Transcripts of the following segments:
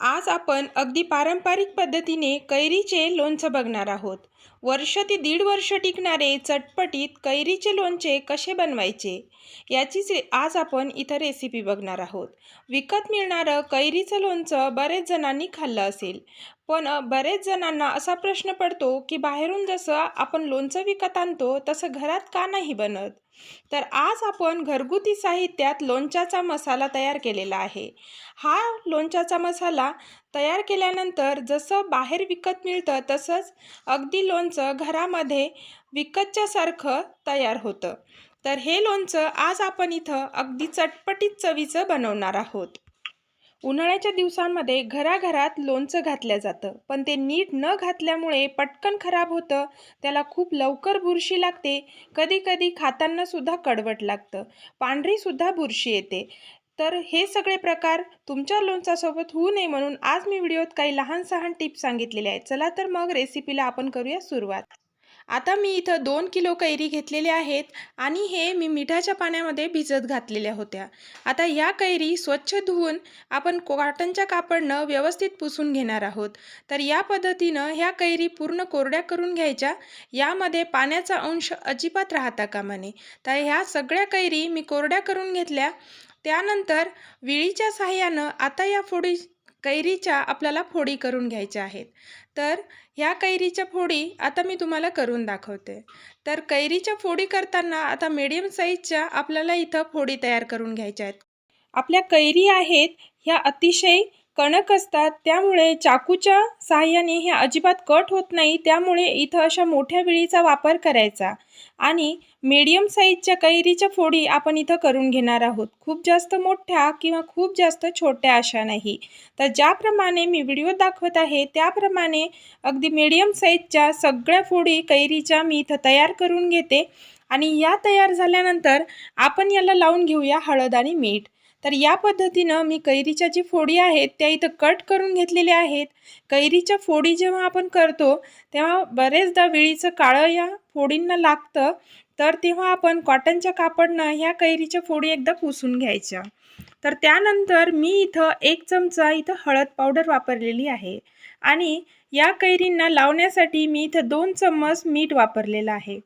आज आपण अगदी पारंपरिक पद्धतीने कैरीचे लोणचं बघणार आहोत. वर्ष ते दीड वर्ष टिकणारे चटपटीत कैरीचे लोणचे कसे बनवायचे याचीच आज आपण इथं रेसिपी बघणार आहोत. विकत मिळणारं कैरीचं लोणचं बरेच जणांनी खाल्लं असेल. पण बरेच जणांना असा प्रश्न पडतो की बाहेरून जसं आपण लोणचं विकत आणतो तसं घरात का नाही बनत? तर आज आपण घरगुती साहित्यात लोणच्याचा मसाला तयार केलेला आहे. हा लोणच्याचा मसाला तयार केल्यानंतर जसं बाहेर विकत मिळतं तसंच अगदी लोणचं घरामध्ये विकतच्यासारखं तयार होतं. तर हे लोणचं आज आपण इथं अगदी चटपटीत चवीचं बनवणार आहोत. उन्हाळ्याच्या दिवसांमध्ये घराघरात लोणचं घातलं जातं. पण ते नीट न घातल्यामुळे पटकन खराब होतं. त्याला खूप लवकर बुरशी लागते. कधी कधी खातानासुद्धा कडवट लागतं. पांढरीसुद्धा बुरशी येते. तर हे सगळे प्रकार तुमच्या लोणचासोबत होऊ नये म्हणून आज मी व्हिडिओत काही लहान सहान टिप्स सांगितलेले आहेत. चला तर मग रेसिपीला आपण करूया सुरुवात. आता मी इथं दोन किलो कैरी घेतलेल्या आहेत आणि हे मी मिठाच्या पाण्यामध्ये भिजत घातलेल्या होत्या. आता ह्या कैरी स्वच्छ धुवून आपण कॉटनच्या कापडनं व्यवस्थित पुसून घेणार आहोत. तर या पद्धतीनं ह्या कैरी पूर्ण कोरड्या करून घ्यायच्या. यामध्ये पाण्याचा अंश अजिबात राहता कामा नये. तर ह्या सगळ्या कैरी मी कोरड्या करून घेतल्या. त्यानंतर विळीच्या सहाय्यानं आता या फोडी कैरीच्या आपल्याला फोडी करून घ्यायच्या आहेत. तर ह्या कैरीच्या फोडी आता मी तुम्हाला करून दाखवते. तर कैरीच्या फोडी करताना आता मीडियम साईजच्या आपल्याला इथं फोडी तयार करून घ्यायच्या आहेत. आपल्या कैरी आहेत ह्या अतिशय कणक असतात त्यामुळे चाकूच्या साहाय्याने हे अजिबात कट होत नाही त्यामुळे इथं अशा मोठ्या विळीचा वापर करायचा. आणि मीडियम साईजच्या कैरीच्या फोडी आपण इथं करून घेणार आहोत. खूप जास्त मोठ्या किंवा खूप जास्त छोट्या अशा नाही. तर ज्याप्रमाणे मी व्हिडिओ दाखवत आहे त्याप्रमाणे अगदी मीडियम साईजच्या सगळ्या फोडी कैरीच्या मी इथं तयार करून घेते. आणि या तयार झाल्यानंतर आपण याला लावून घेऊया हळद आणि मीठ. तर या पद्धतीनं मी कैरीच्या जी फोडी आहेत त्या इथं कट करून घेतलेल्या आहेत. कैरीच्या फोडी जेव्हा आपण करतो तेव्हा बरेचदा विळीचं काळं या फोडींना लागतं. तर तेव्हा आपण कॉटनच्या कापडनं ह्या कैरीच्या फोडी एकदा पुसून घ्यायच्या. तर त्यानंतर मी इथं एक चमचा इथं हळद पावडर वापरलेली आहे. आणि या कैरींना लावण्यासाठी मी इथं दोन चम्मच मीठ वापरलेलं आहे.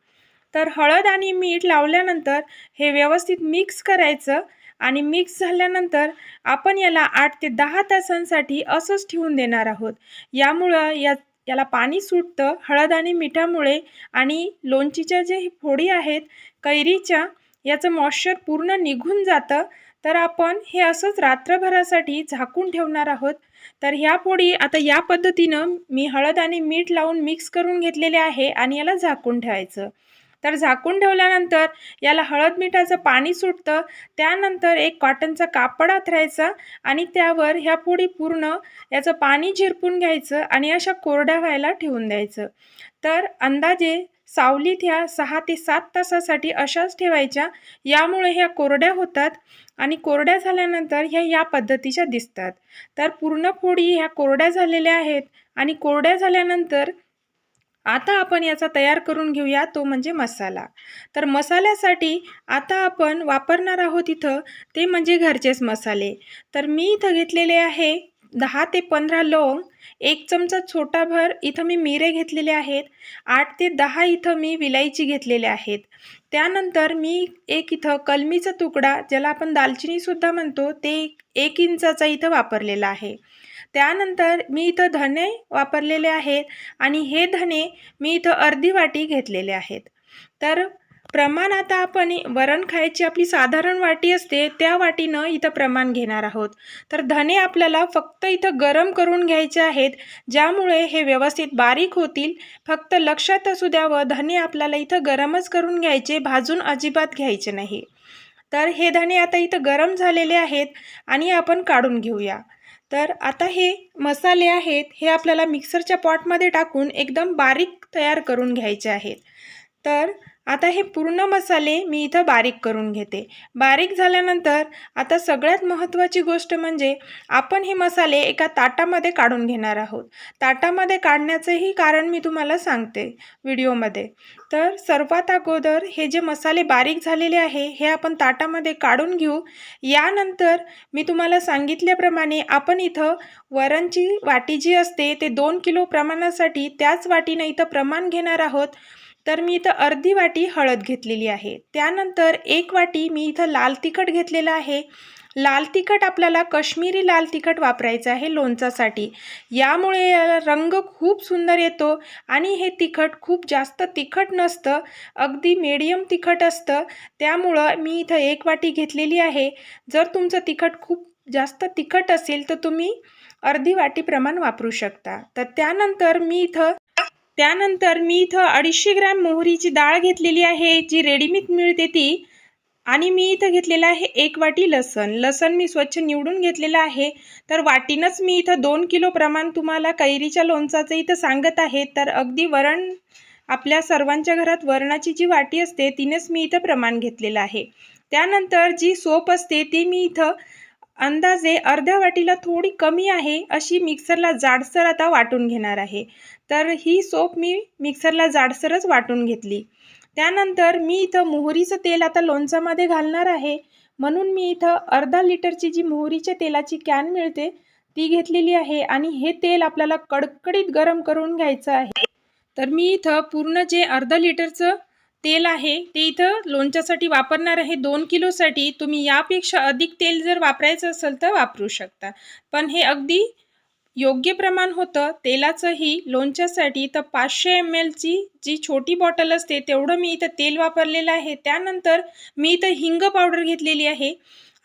तर हळद आणि मीठ लावल्यानंतर हे व्यवस्थित मिक्स करायचं. आणि मिक्स झाल्यानंतर आपण याला आठ ते दहा तासांसाठी असंच ठेवून देणार आहोत. यामुळं या याला पाणी सुटतं हळद आणि मिठामुळे आणि लोणचीच्या जे फोडी आहेत कैरीच्या याचं मॉइश्चर पूर्ण निघून जातं. तर आपण हे असंच रात्रभरासाठी झाकून ठेवणार आहोत. तर ह्या पोळी आता या पद्धतीनं मी हळद आणि मीठ लावून मिक्स करून घेतलेले आहे आणि याला झाकून ठेवायचं. तर झाकून ठेवल्यानंतर याला हळद मिठाचं पाणी सुटतं. त्यानंतर एक कॉटनचा कापड आथरायचा आणि त्यावर ह्या पोळी पूर्ण याचं पाणी झिरपून घ्यायचं आणि अशा कोरड्या व्हायला ठेवून द्यायचं. तर अंदाजे सावलीत ह्या सहा ते सात तासासाठी अशाच ठेवायच्या. यामुळे ह्या कोरड्या होतात आणि कोरड्या झाल्यानंतर ह्या या पद्धतीच्या दिसतात. तर पूर्ण फोडी ह्या कोरड्या झालेल्या आहेत आणि कोरड्या झाल्यानंतर आता आपण याचा तयार करून घेऊया तो म्हणजे मसाला. तर मसाल्यासाठी आता आपण वापरणार आहोत इथं ते म्हणजे घरचेच मसाले. तर मी इथं घेतलेले आहे दहा ते पंधरा लवंग एक चमचा छोटाभर इथं मी मिरे घेतलेले आहेत आठ ते दहा इथं मी विलायची घेतलेले आहेत. त्यानंतर मी एक इथं कलमीचा तुकडा ज्याला आपण दालचिनीसुद्धा म्हणतो ते एक इंचाचा इथं वापरलेला आहे. त्यानंतर मी इथं धने वापरलेले आहेत आणि हे धने मी इथं अर्धी वाटी घेतलेले आहेत. तर प्रमाण आता आपण वरण खायची आपली साधारण वाटी असते त्या वाटीनं इथं प्रमाण घेणार आहोत. तर धने आपल्याला फक्त इथं गरम करून घ्यायचे आहेत ज्यामुळे हे व्यवस्थित बारीक होतील. फक्त लक्षात असू द्यावं धने आपल्याला इथं गरमच करून घ्यायचे भाजून अजिबात घ्यायचे नाही. तर हे धने आता इथं गरम झालेले आहेत आणि आपण काढून घेऊया. तर आता हे मसाले आहेत हे आपल्याला मिक्सरच्या पॉटमध्ये टाकून एकदम बारीक तयार करून घ्यायचे आहेत. तर आता हे पूर्ण मसाले मी इथं बारीक करून घेते. बारीक झाल्यानंतर आता सगळ्यात महत्त्वाची गोष्ट म्हणजे आपण हे मसाले एका ताटामध्ये काढून घेणार आहोत. ताटामध्ये काढण्याचंही कारण मी तुम्हाला सांगते व्हिडिओमध्ये. तर सर्वात अगोदर हे जे मसाले बारीक झालेले आहे हे आपण ताटामध्ये काढून घेऊ. यानंतर मी तुम्हाला सांगितल्याप्रमाणे आपण इथं वरणची वाटी जी असते ते दोन किलो प्रमाणासाठी त्याच वाटीनं इथं प्रमाण घेणार आहोत. तर मी इथं अर्धी वाटी हळद घेतलेली आहे. त्यानंतर एक वाटी मी इथं लाल तिखट घेतलेलं आहे. लाल तिखट आपल्याला कश्मीरी लाल तिखट वापरायचं आहे लोणचासाठी यामुळे रंग खूप सुंदर येतो आणि हे तिखट खूप जास्त तिखट नसतं अगदी मीडियम तिखट असतं. त्यामुळं मी इथं एक वाटी घेतलेली आहे. जर तुमचं तिखट खूप जास्त तिखट असेल तर तुम्ही अर्धी वाटी प्रमाण वापरू शकता. तर त्यानंतर मी इथं त्यानंतर मी इथं अडीचशे ग्रॅम मोहरीची डाळ घेतलेली आहे जी रेडीमेड मिळते ती. आणि मी इथं घेतलेलं आहे एक वाटी लसण. लसण मी स्वच्छ निवडून घेतलेलं आहे. तर वाटीनंच मी इथं दोन किलो प्रमाण तुम्हाला कैरीच्या लोणचाचं इथं सांगत आहे. तर अगदी वरण आपल्या सर्वांच्या घरात वरणाची जी वाटी असते तिनेच मी इथं प्रमाण घेतलेलं आहे. त्यानंतर जी सोप असते ती मी इथं अंदाजे अर्ध्या वाटीला थोडी कमी आहे अशी मिक्सरला जाडसर आता वाटून घेणार आहे. तर ही सोप मी मिक्सरला जाडसरच वाटून घेतली. त्यानंतर मी इथं मोहरीचं तेल आता लोणचामध्ये घालणार आहे. म्हणून मी इथं अर्धा लिटरची जी मोहरीच्या तेलाची कॅन मिळते ती घेतलेली आहे आणि हे तेल आपल्याला कडकडीत गरम करून घ्यायचं आहे. तर मी इथं पूर्ण जे अर्धा लिटरचं तेल आहे ते इथं लोणच्यासाठी वापरणार आहे. दोन किलोसाठी तुम्ही यापेक्षा अधिक तेल जर वापरायचं असेल तर वापरू शकता. पण हे अगदी योग्य प्रमाण होतं. तेलाचंही लोणच्यासाठी तर पाचशे एम एलची जी छोटी बॉटल असते तेवढं मी इथं तेल वापरलेलं आहे. त्यानंतर मी इथं हिंग पावडर घेतलेली आहे.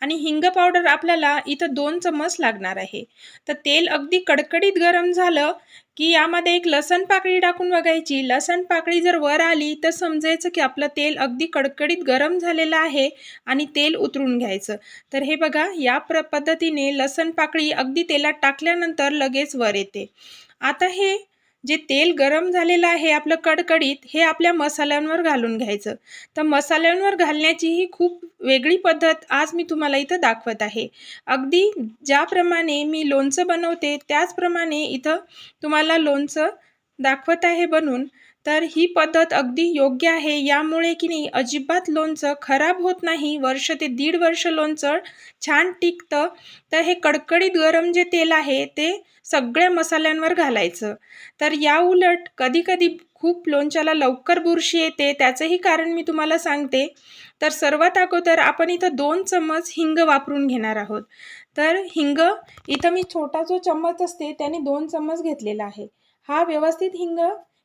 आणि हिंग पावडर आपल्याला इथं दोन चम्मच लागणार आहे. तर तेल अगदी कडकडीत गरम झालं की यामध्ये एक लसण पाकळी टाकून बघायची. लसण पाकळी जर वर आली तर समजायचं की आपलं तेल अगदी कडकडीत गरम झालेलं आहे आणि तेल उतरून घ्यायचं. तर हे बघा या प्र पद्धतीने लसण पाकळी अगदी तेलात टाकल्यानंतर लगेच वर येते. आता हे जे तेल गरम झालेलं आहे आपलं कडकडीत हे आपल्या मसाल्यांवर घालून घ्यायचं. तर मसाल्यांवर घालण्याची ही खूप वेगळी पद्धत आज मी तुम्हाला इथं दाखवत आहे. अगदी ज्याप्रमाणे मी लोणचं बनवते त्याचप्रमाणे इथं तुम्हाला लोणचं दाखवत आहे बनून. तर ही पद्धत अगदी योग्य आहे. यामुळे की नाही अजिबात लोणचं खराब होत नाही. वर्ष ते दीड वर्ष लोणचं छान टिकतं. तर हे कडकडीत गरम जे तेल आहे ते सगळ्या मसाल्यांवर घालायचं. तर या उलट कधीकधी खूप लोणच्याला लवकर बुरशी येते. त्याचंही कारण मी तुम्हाला सांगते. तर सर्वात अगोदर आपण इथं दोन चम्मच हिंग वापरून घेणार आहोत. तर हिंग इथं मी छोटा जो चम्मच असते त्याने दोन चम्मच घेतलेला आहे. हा व्यवस्थित हिंग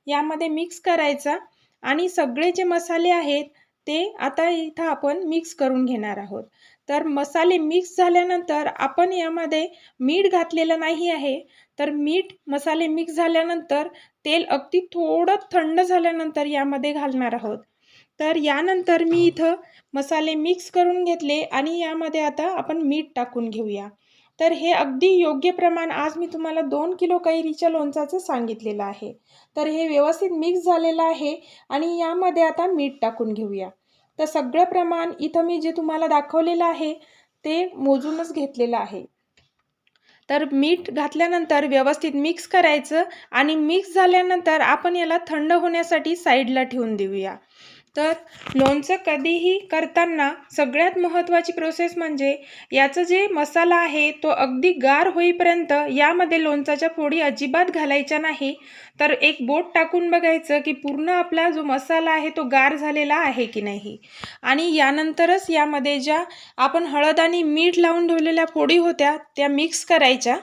यामध्ये मिक्स करायचा. आणि सगळे जे मसाले आहेत ते आता इथं आपण मिक्स करून घेणार आहोत. तर मसाले मिक्स झाल्यानंतर आपण यामध्ये मीठ घातलेलं नाही आहे. तर मीठ मसाले मिक्स झाल्यानंतर तेल अगदी थोडं थंड झाल्यानंतर यामध्ये घालणार आहोत. तर यानंतर मी इथं मसाले मिक्स करून घेतले आणि यामध्ये आता आपण मीठ टाकून घेऊया. तर हे अगदी योग्य प्रमाण आज मी तुम्हाला दोन किलो कैरीच्या लोणचाचं सांगितलेलं आहे. तर हे व्यवस्थित मिक्स झालेलं आहे आणि यामध्ये आता मीठ टाकून घेऊया. तर सगळं प्रमाण इथं मी जे तुम्हाला दाखवलेलं आहे ते मोजूनच घेतलेलं आहे. तर मीठ घातल्यानंतर व्यवस्थित मिक्स करायचं आणि मिक्स झाल्यानंतर आपण याला थंड होण्यासाठी साईडला ठेवून देऊया. तर लोणचं कधीही करताना सगळ्यात महत्त्वाची प्रोसेस म्हणजे याचं जे मसाला आहे तो अगदी गार होईपर्यंत यामध्ये लोणचाच्या फोडी अजिबात घालायच्या नाही. तर एक बोट टाकून बघायचं की पूर्ण आपला जो मसाला आहे तो गार झालेला आहे की नाही. आणि यानंतरच यामध्ये ज्या आपण हळद आणि मीठ लावून ठेवलेल्या फोडी होत्या त्या मिक्स करायच्या.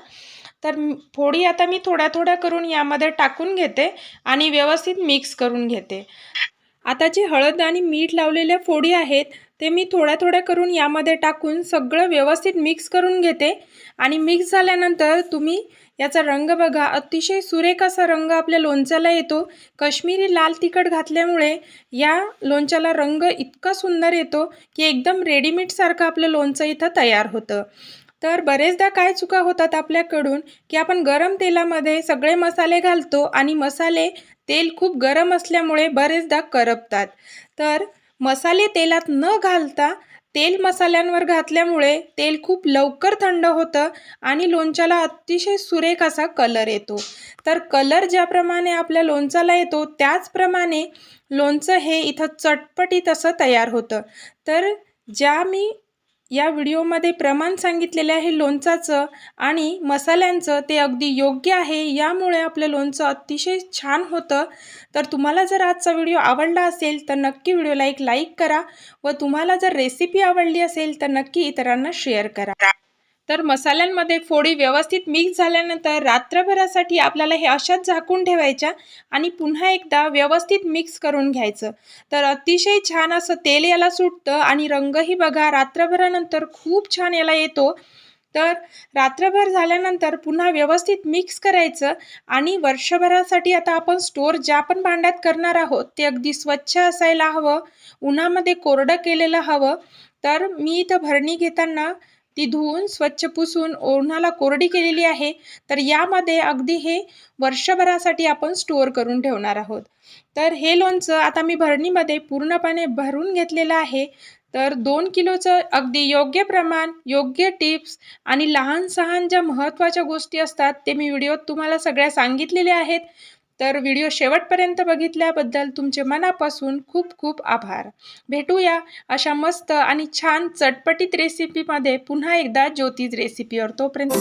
तर फोडी आता मी थोड्या थोड्या करून यामध्ये टाकून घेते आणि व्यवस्थित मिक्स करून घेते. आता जे हळद आणि मीठ लावलेल्या फोडी आहेत ते मी थोड्या थोड्या करून यामध्ये टाकून सगळं व्यवस्थित मिक्स करून घेते. आणि मिक्स झाल्यानंतर तुम्ही याचा रंग बघा. अतिशय सुरेख असा रंग आपल्या लोणच्याला येतो. कश्मीरी लाल तिखट घातल्यामुळे या लोणच्याला रंग इतका सुंदर येतो की एकदम रेडीमेडसारखं आपलं लोणचं इथं तयार होतं. तर बरेचदा काय चुका होतात आपल्याकडून? की आपण गरम तेलामध्ये सगळे मसाले घालतो आणि मसाले तेल खूप गरम असल्यामुळे बरेचदा करपतात. तर मसाले तेलात न घालता तेल मसाल्यांवर घातल्यामुळे तेल खूप लवकर थंड होतं आणि लोणच्याला अतिशय सुरेख असा कलर येतो. तर कलर ज्याप्रमाणे आपल्या लोणचाला येतो त्याचप्रमाणे लोणचं हे इथं चटपटीत असं तयार होतं. तर ज्या मी या व्हिडिओमध्ये प्रमाण सांगितलेले आहे लोणचाचं आणि मसाल्यांचं. ते अगदी योग्य आहे. यामुळे आपलं लोणचं अतिशय छान होतं. तर तुम्हाला जर आजचा व्हिडिओ आवडला असेल तर नक्की व्हिडिओला एक लाईक करा व तुम्हाला जर रेसिपी आवडली असेल तर नक्की इतरांना शेअर करा. तर मसाल्यांमध्ये फोडी व्यवस्थित मिक्स झाल्यानंतर रात्रभरासाठी आपल्याला हे अशाच झाकून ठेवायच्या आणि पुन्हा एकदा व्यवस्थित मिक्स करून घ्यायचं. तर अतिशय छान असं तेल याला सुटतं आणि रंगही बघा रात्रभरानंतर खूप छान याला येतो. तर रात्रभर झाल्यानंतर पुन्हा व्यवस्थित मिक्स करायचं आणि वर्षभरासाठी आता आपण स्टोअर ज्या पण भांड्यात करणार आहोत ते अगदी स्वच्छ असायला हवं उन्हामध्ये कोरडं केलेलं हवं. तर मी इथं भरणी घेताना ती धुवून स्वच्छ पुसून ओढणाला कोरडी केलेली आहे तर यामध्ये अगदी हे वर्षभरासाठी आपण स्टोअर करून ठेवणार आहोत. तर हे लोणचं आता मी भरणीमध्ये पूर्णपणे भरून घेतलेलं आहे. तर दोन किलोचं अगदी योग्य प्रमाण योग्य टिप्स आणि लहान सहान ज्या महत्त्वाच्या गोष्टी असतात ते मी व्हिडिओत तुम्हाला सगळ्या सांगितलेल्या आहेत. तर व्हिडिओ शेवटपर्यंत बघितल्याबद्दल तुमचे मनापासून खूप खूप आभार. भेटूया अशा मस्त आणि छान चटपटीत रेसिपीमध्ये पुन्हा एकदा ज्योतिज रेसिपीवर तोपर्यंत